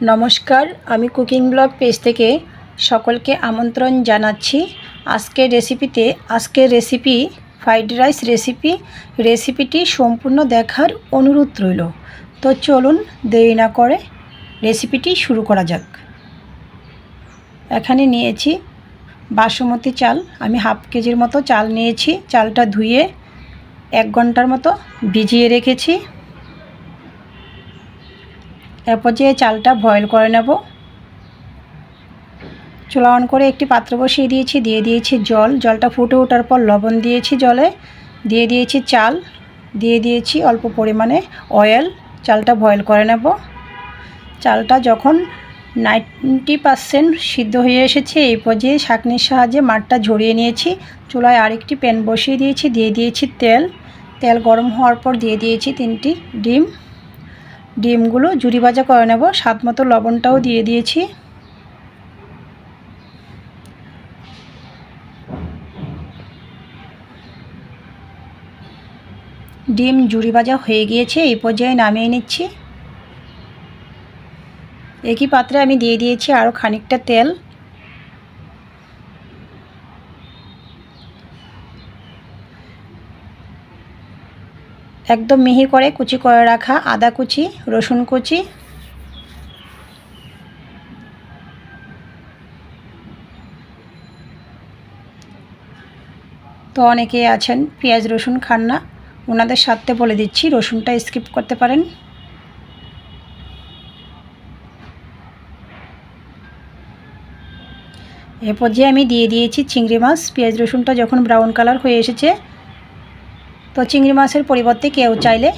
নমস্কার, আমি cooking blog page থেকে সকলকে আমন্ত্রণ জানাচ্ছি। আজকের রেসিপিতে আজকের রেসিপি ফ্রাইড রাইস রেসিপি রেসিপিটি সম্পূর্ণ দেখার অনুরোধ রইল। তো চলুন, দেরি না করে রেসিপিটি শুরু করা যাক। এখানে নিয়েছি বাসমতি চাল। আমি হাফ কেজির মতো চাল নিয়েছি। চালটা ধুয়ে এক ঘণ্টার মতো ভিজিয়ে রেখেছি। এরপর যে চালটা বয়েল করে নেব। চুলা অন করে একটি পাত্র বসিয়ে দিয়েছি, দিয়ে দিয়েছি জল। জলটা ফুটে ওঠার পর লবণ দিয়েছি জলে। দিয়ে দিয়েছি চাল। দিয়ে দিয়েছি অল্প পরিমাণে অয়েল চালটা বয়েল করে নেব। চালটা যখন নাইনটি পারসেন্ট সিদ্ধ হয়ে এসেছে, এই পর্যায়ে শাকনির সাহায্যে মাঠটা ঝরিয়ে নিয়েছি। চুলায় আরেকটি প্যান বসিয়ে দিয়েছি, দিয়ে দিয়েছি তেল। তেল গরম হওয়ার পর দিয়ে দিয়েছি তিনটি ডিম। ডিমগুলো জুড়ি ভাজা করে নেব। স্বাদ মতো লবণটাও দিয়ে দিয়েছি। ডিম জুড়ি ভাজা হয়ে গিয়েছে, এই পর্যায়ে নামিয়ে নিচ্ছি। একই পাত্রে আমি দিয়ে দিয়েছি আরও খানিকটা তেল। একদম মিহি করে কুচি করে রাখা আদা কুচি, রসুন কুচি। তো অনেকে আছেন পেঁয়াজ, রসুন খান না। ওনাদের সাথে বলে দিচ্ছি, রসুনটা স্কিপ করতে পারেন। এরপর যে আমি দিয়ে দিয়েছি চিংড়ি মাছ, পেঁয়াজ, রসুনটা যখন ব্রাউন কালার হয়ে এসেছে তো চিংড়ি মাছের পরিবর্তে কেউ চাইলে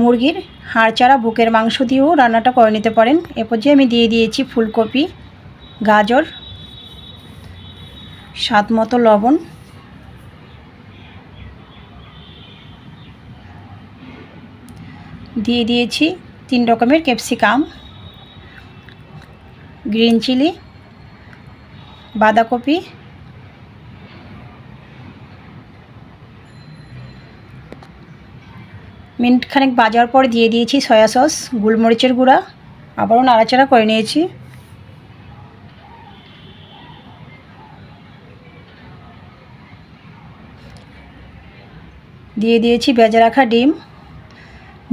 মুরগির হাড় চারা, বুকের মাংস দিয়েও রান্নাটা করে নিতে পারেন। এরপর যে আমি দিয়ে দিয়েছি ফুলকপি, গাজর, স্বাদ মতো লবণ, দিয়ে দিয়েছি তিন রকমের ক্যাপসিকাম, গ্রিন চিলি, বাঁধাকপি মিনিট খানেক বাজার পর দিয়ে দিয়েছি সয়া সস, গোলমরিচের গুঁড়া। আবারও নাড়াচাড়া করে নিয়েছি। দিয়ে দিয়েছি বেজে রাখা ডিম।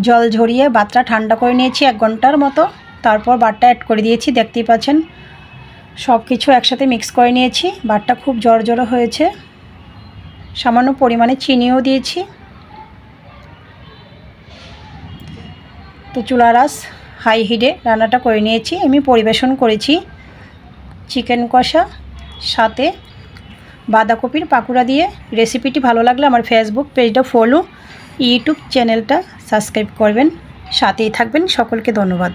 জল ঝরিয়ে বাতটা ঠান্ডা করে নিয়েছি এক ঘণ্টার মতো। তারপর বাটটা অ্যাড করে দিয়েছি, দেখতেই পাচ্ছেন। সব কিছু একসাথে মিক্স করে নিয়েছি। বাটটা খুব জড় হয়েছে। সামান্য পরিমাণে চিনিও দিয়েছি। তো চুলা রাস হাই হিটে রান্নাটা করে নিয়েছি। আমি পরিবেশন করেছি চিকেন কষা, সাথে বাঁধাকপির পাকুড়া দিয়ে। রেসিপিটি ভালো লাগলে আমার ফেসবুক পেজটা ফলো ইউটিউব চ্যানেলটা সাবস্ক্রাইব করবেন। সাথেই থাকবেন। সকলকে ধন্যবাদ।